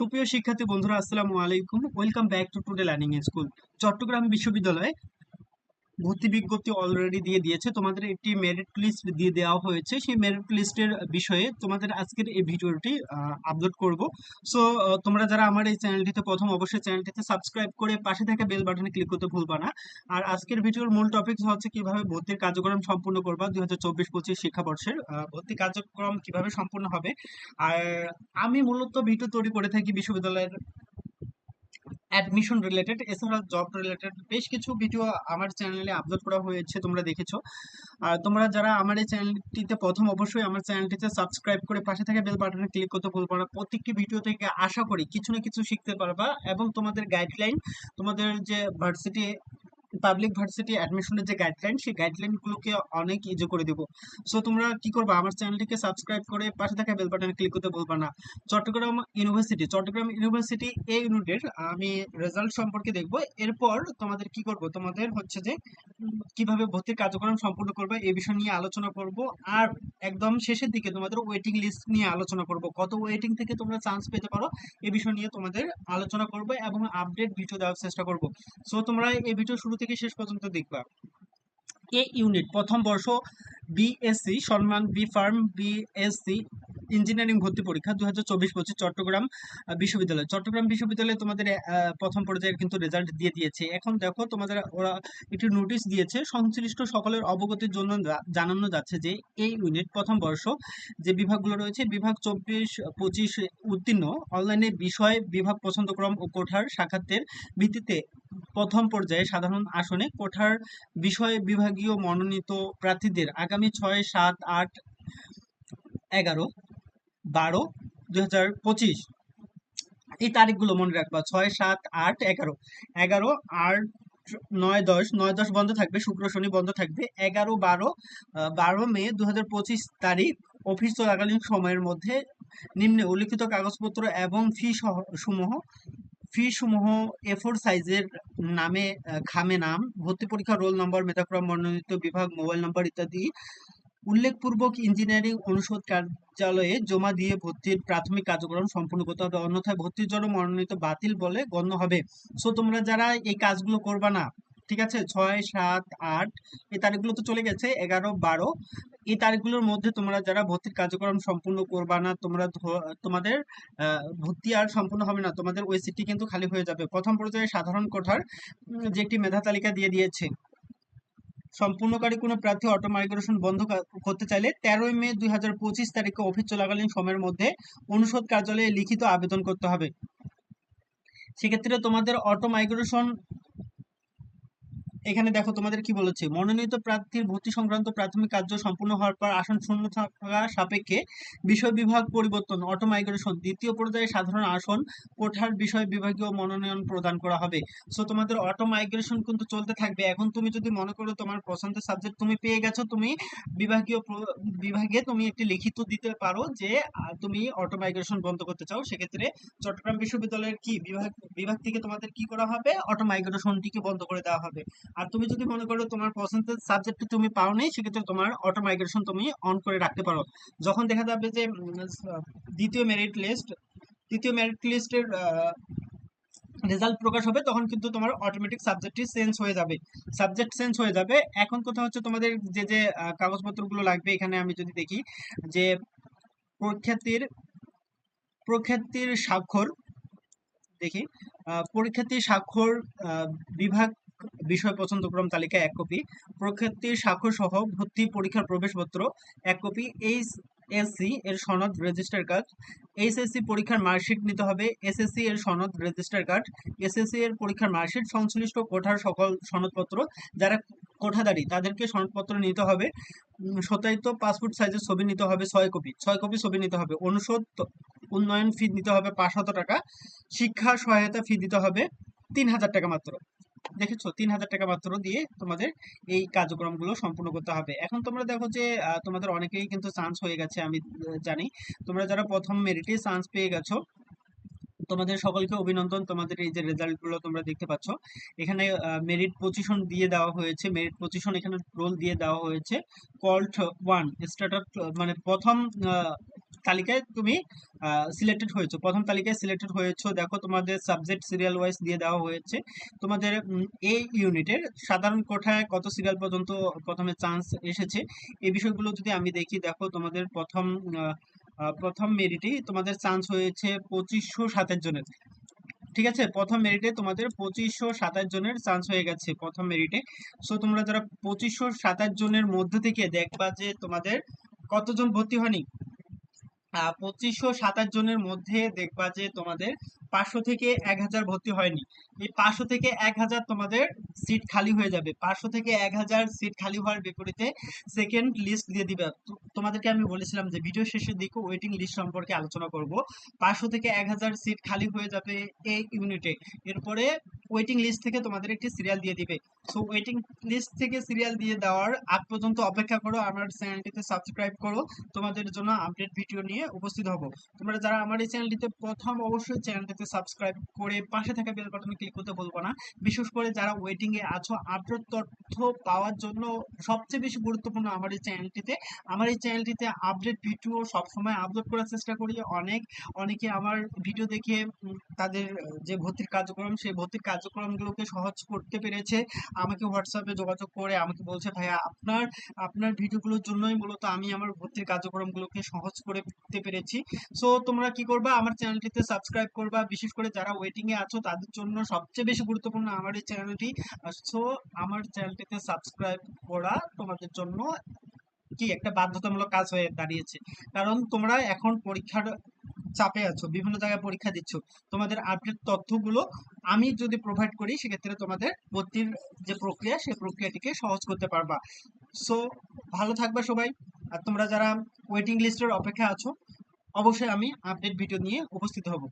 সুপ্রিয় শিক্ষার্থী বন্ধুরা আসসালামু আলাইকুম। Welcome back to today learning school Chittagong বিশ্ববিদ্যালয়ে ভর্তি বিজ্ঞপ্তি অলরেডি দিয়ে দিয়েছে। তোমাদের একটি মেরিট লিস্ট দিয়ে দেওয়া হয়েছে। সেই মেরিট লিস্টের বিষয়ে তোমাদের আজকের এই ভিডিওটি আপলোড করব। সো তোমরা যারা আমার এই চ্যানেলটিতে প্রথম, অবশ্যই চ্যানেলটিতে সাবস্ক্রাইব করে পাশে থাকা বেল বাটনে ক্লিক করতে ভুলবা না। আর আজকের ভিডিওর মূল টপিক হচ্ছে কীভাবে ভর্তির কার্যক্রম সম্পূর্ণ করবা দুই হাজার চব্বিশ পঁচিশ শিক্ষাবর্ষের ভর্তি কার্যক্রম কীভাবে সম্পূর্ণ হবে। আর আমি মূলত ভিডিও তৈরি করে থাকি বিশ্ববিদ্যালয়ের অ্যাডমিশন রিলেটেড এছাড়া জব রিলেটেড বেশ কিছু ভিডিও আমার চ্যানেলে আপলোড করা হয়েছে, তোমরা দেখেছ। আর তোমরা যারা আমার এই চ্যানেলটিতে প্রথম, অবশ্যই আমার চ্যানেলটিতে সাবস্ক্রাইব করে পাশে থাকা বেল বাটনে ক্লিক করতে ভুলবো না। প্রত্যেকটি ভিডিও থেকে আশা করি কিছু না কিছু শিখতে পারবা এবং তোমাদের গাইডলাইন তোমাদের যে ভার্সিটি পাবলিক ভার্সিটি অ্যাডমিশনের যে গাইডলাইন সেই গাইডলাইনগুলোকে অনেক ইজি করে দেবো। সো তোমরা কি করবা? আমার চ্যানেলটিকে সাবস্ক্রাইব করে পাশে থাকা বেল বাটনে ক্লিক করতে বলবা না। চট্টগ্রাম ইউনিভার্সিটি চট্টগ্রাম ইউনিভার্সিটি এই ইউনিটের আমি রেজাল্ট সম্পর্কে দেখব। এরপর তোমাদের কি করব? তোমাদের হচ্ছে যে কীভাবে ভর্তির কার্যক্রম সম্পূর্ণ করবে, এই বিষয় নিয়ে আলোচনা করব। আর একদম শেষের দিকে তোমাদের ওয়েটিং লিস্ট নিয়ে আলোচনা করব। কত ওয়েটিং থেকে তোমরা চান্স পেতে পারো, এই বিষয় নিয়ে তোমাদের আলোচনা করব এবং আপডেট ভিডিও দেওয়ার চেষ্টা করব। সো তোমরা এই ভিডিও শুরু থেকে শেষ পর্যন্ত দেখবা। এ ইউনিট প্রথম বর্ষ বিএসসি সম্মান বি ফার্ম বিএসসি ইঞ্জিনিয়ারিং ভর্তি পরীক্ষা দু হাজার চব্বিশ চট্টগ্রাম বিশ্ববিদ্যালয়। চট্টগ্রাম বিশ্ববিদ্যালয়ে তোমাদের প্রথম পর্যায়ের কিন্তু রেজাল্ট দিয়ে দিয়েছে। এখন দেখো, তোমাদের ওরা একটি নোটিশ দিয়েছে, সংশ্লিষ্ট সকলের অবগতির জন্য জানানো যাচ্ছে যে এই ইউনিট প্রথম বর্ষ, যে বিভাগগুলো রয়েছে, বিভাগ চব্বিশ পঁচিশ উত্তীর্ণ অনলাইনে বিষয় বিভাগ পছন্দক্রম ও কোঠার সাক্ষাতের ভিত্তিতে প্রথম পর্যায়ে সাধারণ আসনে কোঠার বিষয় বিভাগীয় মনোনীত প্রার্থীদের আগামী ছয়, সাত, আট, এগারো, বারো দুই পঁচিশ। এই তারিখগুলো মনে রাখবা, ছয়, সাত, আট, এগারো। এগারো, আট, নয়, দশ নয়, দশ বন্ধ থাকবে, শুক্র, শনি বন্ধ থাকবে। এগারো, বারো বারো মে দু হাজার পঁচিশ তারিখ অফিস চলাকালীন সময়ের মধ্যে নিম্নে উল্লিখিত কাগজপত্র এবং ফি সহ, সমূহ, ফি সমূহ এ ফোর সাইজের নামে খামে নাম, ভর্তি পরীক্ষা, রোল নম্বর, মেধাক্রম, মনোনীত বিভাগ, মোবাইল নম্বর ইত্যাদি। উল্লেখপূর্বক ইঞ্জিনিয়ারিং অনুষদ কার্যালয়ে জমা দিয়ে ভর্তির প্রাথমিক কার্যক্রম সম্পূর্ণ করতে হবে। অন্যথায় ভর্তির জন্য মনোনীত বাতিল বলে গণ্য হবে। সো তোমরা যারা এই কাজগুলো করবা না, ঠিক আছে? ছয়, সাত, আট, এই তারিখগুলো তো চলে গেছে, এগারো, বারো। এই তারিখগুলোর মধ্যে তোমরা যারা ভর্তির কার্যক্রম সম্পূর্ণ করবা না, তোমরা তোমাদের ভর্তি আর সম্পূর্ণ হবে না। তোমাদের ওই সিটটি কিন্তু খালি হয়ে যাবে। প্রথম পর্যায়ে সাধারণ কোঠার যে একটি মেধা তালিকা দিয়ে দিয়েছে। সম্পূর্ণকারী কোনো প্রার্থী অটো মাইগ্রেশন বন্ধ করতে চাইলে তেরোই মে দুই হাজার পঁচিশ তারিখে অফিস চলাকালীন সময়ের মধ্যে অনুষদ কার্যালয়ে লিখিত আবেদন করতে হবে। সেক্ষেত্রে তোমাদের অটো মাইগ্রেশন এখানে দেখো তোমাদের কি বলেছে? মনোনীত প্রার্থীর ভর্তি সংক্রান্ত প্রাথমিক কার্য সম্পূর্ণ হওয়ার পর আসন শূন্য থাকা সাপেক্ষে বিষয় বিভাগ পরিবর্তন অটো মাইগ্রেশন দ্বিতীয় পর্যায়ে সাধারণ আসন কোঠার বিষয় বিভাগীয় মনোনয়ন প্রদান করা হবে। সো তোমাদের অটো মাইগ্রেশন কিন্তু চলতে থাকবে। এখন তুমি যদি মনে করো তোমার পছন্দের সাবজেক্ট তুমি পেয়ে গেছো, তুমি বিভাগীয় বিভাগে তুমি একটি লিখিত দিতে পারো যে তুমি অটো মাইগ্রেশন বন্ধ করতে চাও। সেক্ষেত্রে চট্টগ্রাম বিশ্ববিদ্যালয়ের কি বিভাগ বিভাগ থেকে তোমাদের কি করা হবে? অটো মাইগ্রেশনটিকে বন্ধ করে দেওয়া হবে। আর তুমি যদি মনে করো তোমার পছন্দের সাবজেক্ট তুমি পাও নেই সেক্ষেত্রে তোমার অটো মাইগ্রেশন তুমি অন করে রাখতে পারো। যখন দেখা যাবে যে দ্বিতীয় মেরিট লিস্ট দ্বিতীয় মেরিট লিস্টের রেজাল্ট প্রকাশ হবে, তখন কিন্তু তোমার অটোমেটিক সাবজেক্টটি চেঞ্জ হয়ে যাবে। সাবজেক্ট চেঞ্জ হয়ে যাবে। এখন কথা হচ্ছে তোমাদের যে যে কাগজপত্রগুলো লাগবে, এখানে আমি যদি দেখি যে, প্রখ্যাতির প্রখ্যাতির স্বাক্ষর, দেখি পরীক্ষার্থী স্বাক্ষর বিভাগ বিষয় পছন্দক্রম তালিকা এক কপি, প্রখ্যাতির স্বাক্ষর সহ ভর্তি পরীক্ষার প্রবেশপত্র এক কপি, এইচ এসসি এর সনদ রেজিস্টার কার্ড এইচএসসি পরীক্ষার মার্কশিট নিতে হবে এসএসসি এর সনদ রেজিস্টার কার্ড এসএসসি এর পরীক্ষার মার্কশিট, সংশ্লিষ্ট কোঠার সকল সনদপত্র যারা কোঠাদারি তাদেরকে সনদপত্র নিতে হবে সত্যায়িত পাসপোর্ট সাইজের ছবি নিতে হবে ছয় কপি ছয় কপি ছবি নিতে হবে, অনুষদ উন্নয়ন ফি নিতে হবে পাঁচশত টাকা, শিক্ষা সহায়তা ফি দিতে হবে তিন হাজার টাকা মাত্র। দেখেছ, তিন হাজার টাকা মাত্র দিয়ে তোমাদের এই কার্যক্রমগুলো সম্পূর্ণ করতে হবে। এখন তোমরা দেখো যে তোমাদের অনেকেই কিন্তু চান্স হয়ে গেছে, আমি জানি। তোমরা যারা প্রথম মেরিটে চান্স পেয়ে গেছো, তোমাদের সকলকে অভিনন্দন। তোমাদের এই যে রেজাল্টগুলো তোমরা দেখতে পাচ্ছ, এখানে মেরিট পজিশন দিয়ে দেওয়া হয়েছে। মেরিট পজিশন এখানে রোল দিয়ে দেওয়া হয়েছে। কল্ট ওয়ান স্টার্ট মানে প্রথম তালিকায় তুমি সিলেক্টেড হয়েছো। প্রথম তালিকায় সিলেক্টেড হয়েছো। দেখো তোমাদের সাবজেক্ট সিরিয়াল ওয়াইজ দিয়ে দেওয়া হয়েছে। তোমাদের এই ইউনিটের সাধারণ কোঠায় কত সিরিয়াল পর্যন্ত প্রথমে চান্স এসেছে? এই বিষয়গুলো যদি আমি দেখি, দেখো তোমাদের প্রথম প্রথম মেরিটেই তোমাদের চান্স হয়েছে পঁচিশশো সাতের জনের। ঠিক আছে? প্রথম মেরিটে তোমাদের পঁচিশশো সাতাশ জনের চান্স হয়ে গেছে প্রথম মেরিটে সো তোমরা যারা পঁচিশশো সাতাশ জনের মধ্যে থেকে দেখবা যে তোমাদের কতজন ভর্তি হয়নি? পঁচিশশো সাতাশ জনের মধ্যে দেখবা যে তোমাদের পাঁচশো থেকে এক হাজার ভর্তি হয়নি। এই পাঁচশো থেকে এক হাজার তোমাদের সিট খালি হয়ে যাবে। পাঁচশো থেকে এক হাজার সিট খালি হওয়ার বিপরীতে সেকেন্ড লিস্ট দিয়ে দিবে। তোমাদেরকে আমি বলেছিলাম যে ভিডিও শেষের দিকে ওয়েটিং লিস্ট সম্পর্কে আলোচনা করব। পাঁচশো থেকে এক হাজার সিট খালি হয়ে যাবে এই ইউনিটে এরপরে ওয়েটিং লিস্ট থেকে তোমাদের একটি সিরিয়াল দিয়ে দিবে। সো ওয়েটিং লিস্ট থেকে সিরিয়াল দিয়ে দেওয়ার আগ পর্যন্ত অপেক্ষা করো, আমার চ্যানেলটিতে সাবস্ক্রাইব করো, তোমাদের জন্য আপডেট ভিডিও নিয়ে উপস্থিত হব। তোমরা যারা আমার এই চ্যানেলটিতে প্রথম অবশ্যই চ্যানেলটিতে সাবস্ক্রাইব করে পাশে থাকা বেল বাটনে ক্লিক করতে বলব না। বিশেষ করে যারা ওয়েটিং এ আছো আপডেট তথ্য পাওয়ার জন্য সবচেয়ে বেশি গুরুত্বপূর্ণ আমার এই চ্যানেলটিতে আমার এই চ্যানেলটিতে আপডেট ভিডিও সবসময় আপলোড করার চেষ্টা করি। অনেক, অনেকে আমার ভিডিও দেখে তাদের যে ভর্তির কার্যক্রম, সেই ভর্তির কার্যক্রমগুলোকে সহজ করতে পেরেছে। আমাকে হোয়াটসঅ্যাপে যোগাযোগ করে আমাকে বলছে, ভাইয়া, আপনার আপনার ভিডিওগুলোর জন্যই মূলত আমি আমার ভর্তির কার্যক্রমগুলোকে সহজ করে দিতে পেরেছি। সো তোমরা কি করবা? আমার চ্যানেলটিতে সাবস্ক্রাইব করবা। বিশেষ করে যারা ওয়েটিং এ আছো, তাদের জন্য সবচেয়ে বেশি গুরুত্বপূর্ণ আমার এই চ্যানেলটি। সো আমার চ্যানেলটিতে সাবস্ক্রাইব করা তোমাদের জন্য কি একটা বাধ্যতামূলক কাজ হয়ে দাঁড়িয়েছে। কারণ তোমরা এখন পরীক্ষার চাপে আছো, বিভিন্ন জায়গায় পরীক্ষা দিচ্ছ, তোমাদের আপডেট তথ্যগুলো আমি যদি প্রোভাইড করি, সেক্ষেত্রে তোমাদের ভর্তির যে প্রক্রিয়া সেই প্রক্রিয়াটিকে সহজ করতে পারবা। সো ভালো থাকবা সবাই, আর তোমরা যারা ওয়েটিং লিস্টের অপেক্ষা আছো, অবশ্যই আমি আপডেট ভিডিও নিয়ে উপস্থিত হব।